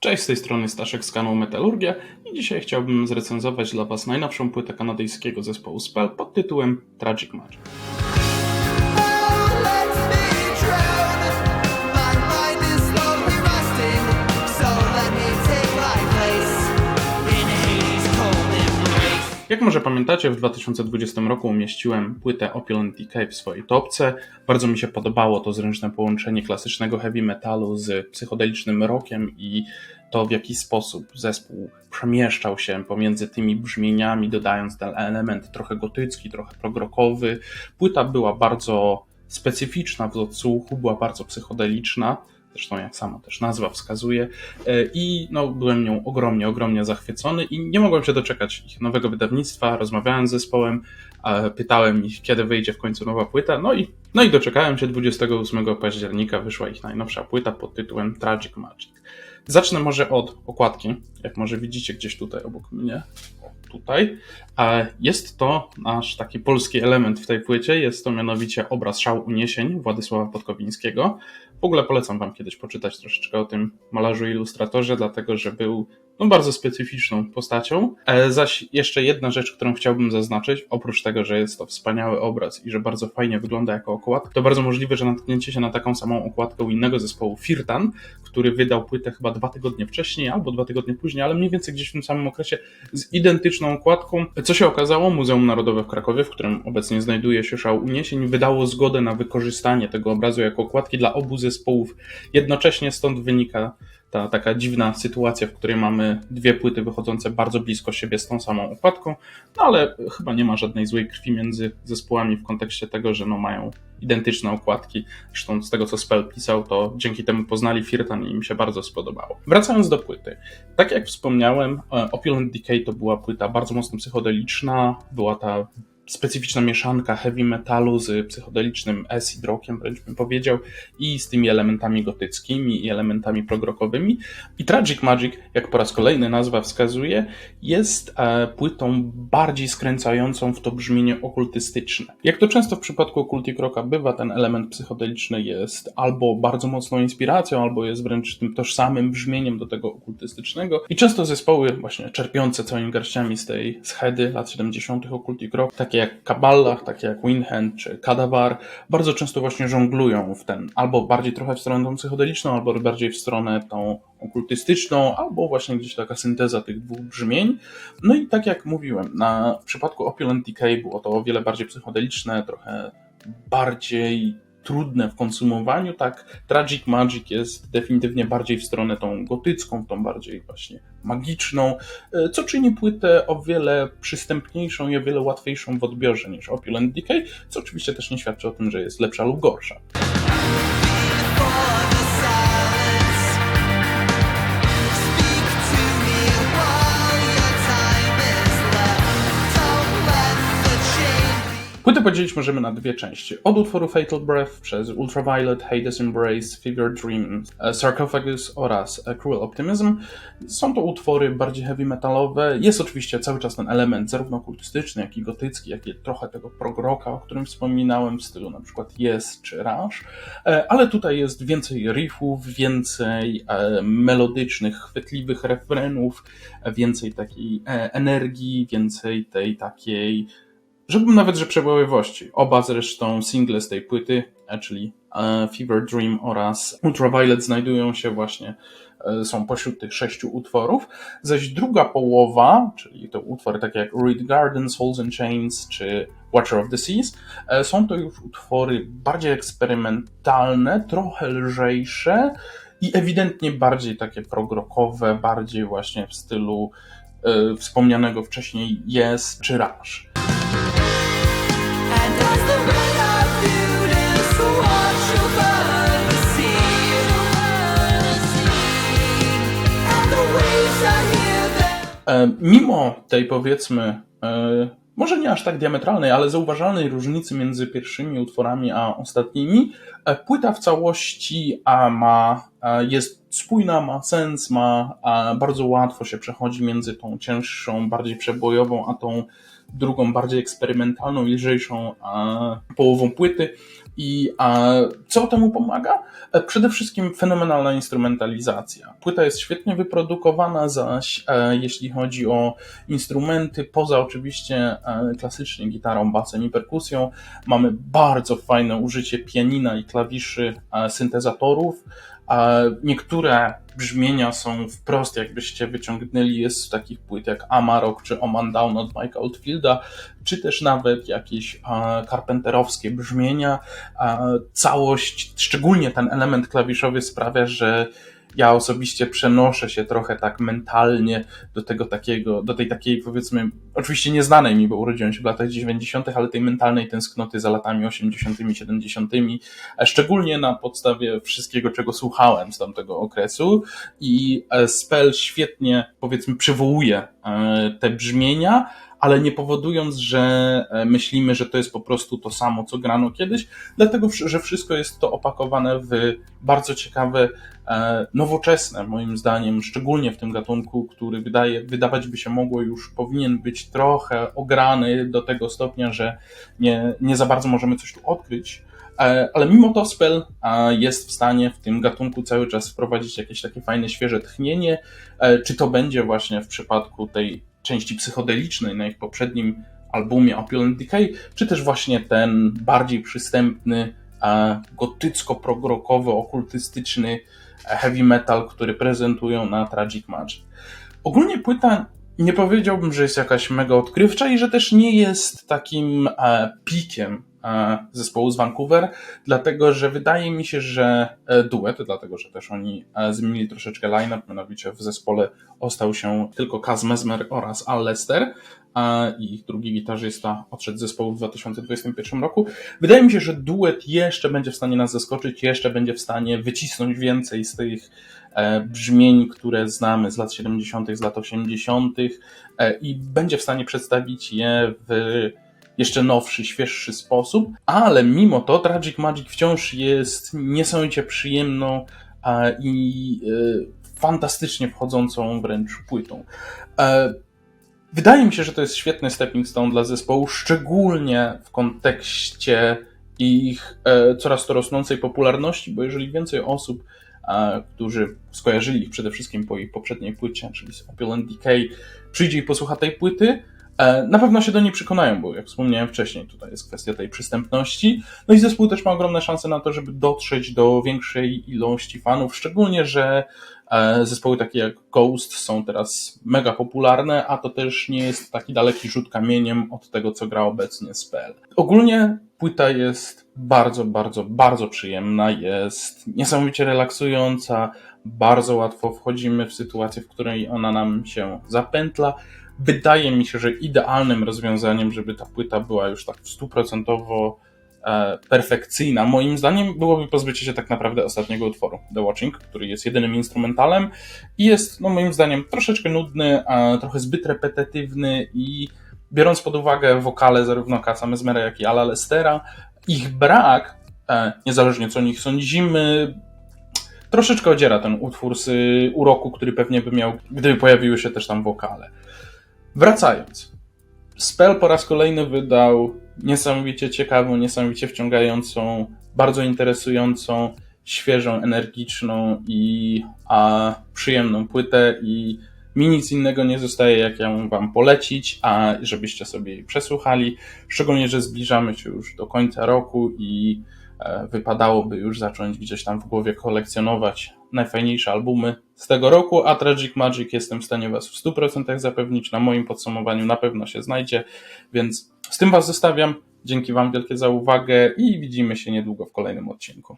Cześć, z tej strony Staszek z kanału Metalurgia i dzisiaj chciałbym zrecenzować dla Was najnowszą płytę kanadyjskiego zespołu Spell pod tytułem Tragic Magic. Jak może pamiętacie, w 2020 roku umieściłem płytę Opulent Decay w swojej topce. Bardzo mi się podobało to zręczne połączenie klasycznego heavy metalu z psychodelicznym rockiem i to w jaki sposób zespół przemieszczał się pomiędzy tymi brzmieniami, dodając ten element trochę gotycki, trochę progrokowy. Płyta była bardzo specyficzna w odsłuchu, była bardzo psychodeliczna. Zresztą, jak sama też nazwa wskazuje, E, i no, byłem nią ogromnie, ogromnie zachwycony i nie mogłem się doczekać ich nowego wydawnictwa. Rozmawiałem z zespołem, pytałem ich, kiedy wyjdzie w końcu nowa płyta, no i, no i doczekałem się 28 października, wyszła ich najnowsza płyta pod tytułem Tragic Magic. Zacznę może od okładki, jak może widzicie gdzieś tutaj obok mnie, tutaj. Jest to nasz taki polski element w tej płycie, jest to mianowicie obraz Szał Uniesień Władysława Podkowińskiego. W ogóle polecam Wam kiedyś poczytać troszeczkę o tym malarzu ilustratorze, dlatego że był no, bardzo specyficzną postacią. E, zaś jeszcze jedna rzecz, którą chciałbym zaznaczyć, oprócz tego, że jest to wspaniały obraz i że bardzo fajnie wygląda jako okładka, to bardzo możliwe, że natknięcie się na taką samą okładkę u innego zespołu Firtan, który wydał płytę chyba dwa tygodnie wcześniej albo dwa tygodnie później, ale mniej więcej gdzieś w tym samym okresie z identyczną okładką. Co się okazało? Muzeum Narodowe w Krakowie, w którym obecnie znajduje się szał uniesień, wydało zgodę na wykorzystanie tego obrazu jako okładki dla obu zespołów. Jednocześnie stąd wynika ta taka dziwna sytuacja, w której mamy dwie płyty wychodzące bardzo blisko siebie z tą samą okładką, no ale chyba nie ma żadnej złej krwi między zespołami w kontekście tego, że no mają identyczne okładki. Zresztą z tego, co Spell pisał, to dzięki temu poznali Firtan i im się bardzo spodobało. Wracając do płyty. Tak jak wspomniałem, e, Opulent Decay to była płyta bardzo mocno psychodeliczna, była ta specyficzna mieszanka heavy metalu z psychodelicznym acid rockiem, wręcz bym powiedział, i z tymi elementami gotyckimi i elementami progrokowymi. I Tragic Magic, jak po raz kolejny nazwa wskazuje, jest e, płytą bardziej skręcającą w to brzmienie okultystyczne. Jak to często w przypadku Occultic Rocka bywa, ten element psychodeliczny jest albo bardzo mocną inspiracją, albo jest wręcz tym tożsamym brzmieniem do tego okultystycznego. I często zespoły właśnie czerpiące całymi garściami z tej schedy lat 70. Occultic Rock, takie jak Kabbalah, takie jak Winhand czy Kadavar, bardzo często właśnie żonglują w ten, albo bardziej trochę w stronę tą psychodeliczną, albo bardziej w stronę tą okultystyczną, albo właśnie gdzieś taka synteza tych dwóch brzmień. No i tak jak mówiłem, na w przypadku Opulent Decay było to o wiele bardziej psychodeliczne, trochę bardziej trudne w konsumowaniu, tak Tragic Magic jest definitywnie bardziej w stronę tą gotycką, tą bardziej właśnie magiczną, e, co czyni płytę o wiele przystępniejszą i o wiele łatwiejszą w odbiorze niż Opulent Decay, co oczywiście też nie świadczy o tym, że jest lepsza lub gorsza. Płytę podzielić możemy na dwie części. Od utworu Fatal Breath przez Ultraviolet, Hades Embrace, Fever Dream, e, Sarcophagus oraz e, Cruel Optimism. Są to utwory bardziej heavy metalowe. Jest oczywiście cały czas ten element zarówno okultystyczny, jak i gotycki, jak i trochę tego progroka, o którym wspominałem, w stylu na przykład Yes czy Rush. E, Ale tutaj jest więcej riffów, więcej melodycznych, chwytliwych refrenów, więcej takiej energii, więcej tej takiej Żebym nawet, że przebływości. Oba zresztą single z tej płyty, e, czyli e, Fever Dream oraz Ultraviolet znajdują się właśnie, e, są pośród tych sześciu utworów, zaś druga połowa, czyli to utwory takie jak Reed Garden, Souls and Chains czy Watcher of the Seas, są to już utwory bardziej eksperymentalne, trochę lżejsze i ewidentnie bardziej takie progrokowe, bardziej właśnie w stylu wspomnianego wcześniej Yes czy Rush. Mimo tej powiedzmy, e, może nie aż tak diametralnej, ale zauważalnej różnicy między pierwszymi utworami a ostatnimi, E, Płyta w całości a, ma, jest spójna, ma sens, ma bardzo łatwo się przechodzi między tą cięższą, bardziej przebojową, a tą drugą, bardziej eksperymentalną, lżejszą połową płyty. I co temu pomaga? E, Przede wszystkim fenomenalna instrumentalizacja. Płyta jest świetnie wyprodukowana, zaś e, jeśli chodzi o instrumenty, poza oczywiście e, klasycznie gitarą, basem i perkusją, mamy bardzo fajne użycie pianina i klawiszy syntezatorów. Niektóre brzmienia są wprost, jakbyście wyciągnęli je z takich płyt jak Amarok czy Oman Down od Mike'a Oldfielda, czy też nawet jakieś e, carpenterowskie brzmienia. Całość, szczególnie ten element klawiszowy sprawia, że ja osobiście przenoszę się trochę tak mentalnie do tego takiego, do tej takiej powiedzmy, oczywiście nieznanej mi, bo urodziłem się w latach 90., ale tej mentalnej tęsknoty za latami 80., 70., a szczególnie na podstawie wszystkiego, czego słuchałem z tamtego okresu. I e, Spell świetnie, powiedzmy, przywołuje e, te brzmienia, ale nie powodując, że e, myślimy, że to jest po prostu to samo, co grano kiedyś, dlatego, że wszystko jest to opakowane w bardzo ciekawe, e, nowoczesne, moim zdaniem, szczególnie w tym gatunku, który wydaje, wydawać by się mogło już powinien być trochę ograny do tego stopnia, że nie, nie za bardzo możemy coś tu odkryć. E, Ale mimo to Spell jest w stanie w tym gatunku cały czas wprowadzić jakieś takie fajne, świeże tchnienie. Czy to będzie właśnie w przypadku tej części psychodelicznej na ich poprzednim albumie Opulent Decay, czy też właśnie ten bardziej przystępny, e, gotycko-progrokowy, okultystyczny e, heavy metal, który prezentują na Tragic Magic. Ogólnie płyta nie powiedziałbym, że jest jakaś mega odkrywcza i że też nie jest takim e, pikiem zespołu z Vancouver, dlatego że wydaje mi się, że e, duet, dlatego że też oni e, zmienili troszeczkę line-up, mianowicie w zespole ostał się tylko Kaz Mesmer oraz Al Lester e, i ich drugi gitarzysta odszedł z zespołu w 2021 roku. Wydaje mi się, że duet jeszcze będzie w stanie nas zaskoczyć, jeszcze będzie w stanie wycisnąć więcej z tych e, brzmień, które znamy z lat 70., z lat 80. e, i będzie w stanie przedstawić je w jeszcze nowszy, świeższy sposób, ale mimo to Tragic Magic wciąż jest niesamowicie przyjemną i e, fantastycznie wchodzącą wręcz płytą. E, Wydaje mi się, że to jest świetny stepping stone dla zespołu, szczególnie w kontekście ich e, coraz to rosnącej popularności, bo jeżeli więcej osób, którzy skojarzyli ich przede wszystkim po ich poprzedniej płycie, czyli Opulent Decay, przyjdzie i posłucha tej płyty, na pewno się do niej przekonają, bo jak wspomniałem wcześniej, tutaj jest kwestia tej przystępności. No i zespół też ma ogromne szanse na to, żeby dotrzeć do większej ilości fanów, szczególnie, że E, Zespoły takie jak Ghost są teraz mega popularne, a to też nie jest taki daleki rzut kamieniem od tego, co gra obecnie Spell. Ogólnie płyta jest bardzo, bardzo, bardzo przyjemna, jest niesamowicie relaksująca, bardzo łatwo wchodzimy w sytuację, w której ona nam się zapętla. Wydaje mi się, że idealnym rozwiązaniem, żeby ta płyta była już tak stuprocentowo e, perfekcyjna. Moim zdaniem byłoby pozbycie się tak naprawdę ostatniego utworu, The Watching, który jest jedynym instrumentalem i jest, no moim zdaniem, troszeczkę nudny, trochę zbyt repetytywny i biorąc pod uwagę wokale zarówno Kasa Mesmera, jak i Ala Lestera, ich brak, e, niezależnie co o nich sądzimy, troszeczkę odziera ten utwór z uroku, który pewnie by miał, gdyby pojawiły się też tam wokale. Wracając. Spell po raz kolejny wydał niesamowicie ciekawą, niesamowicie wciągającą, bardzo interesującą, świeżą, energiczną i a, przyjemną płytę i mi nic innego nie zostaje, jak ją wam polecić, a żebyście sobie jej przesłuchali. Szczególnie, że zbliżamy się już do końca roku i e, wypadałoby już zacząć gdzieś tam w głowie kolekcjonować najfajniejsze albumy z tego roku, a Tragic Magic jestem w stanie Was w 100% zapewnić. Na moim podsumowaniu na pewno się znajdzie, więc z tym Was zostawiam. Dzięki Wam wielkie za uwagę i widzimy się niedługo w kolejnym odcinku.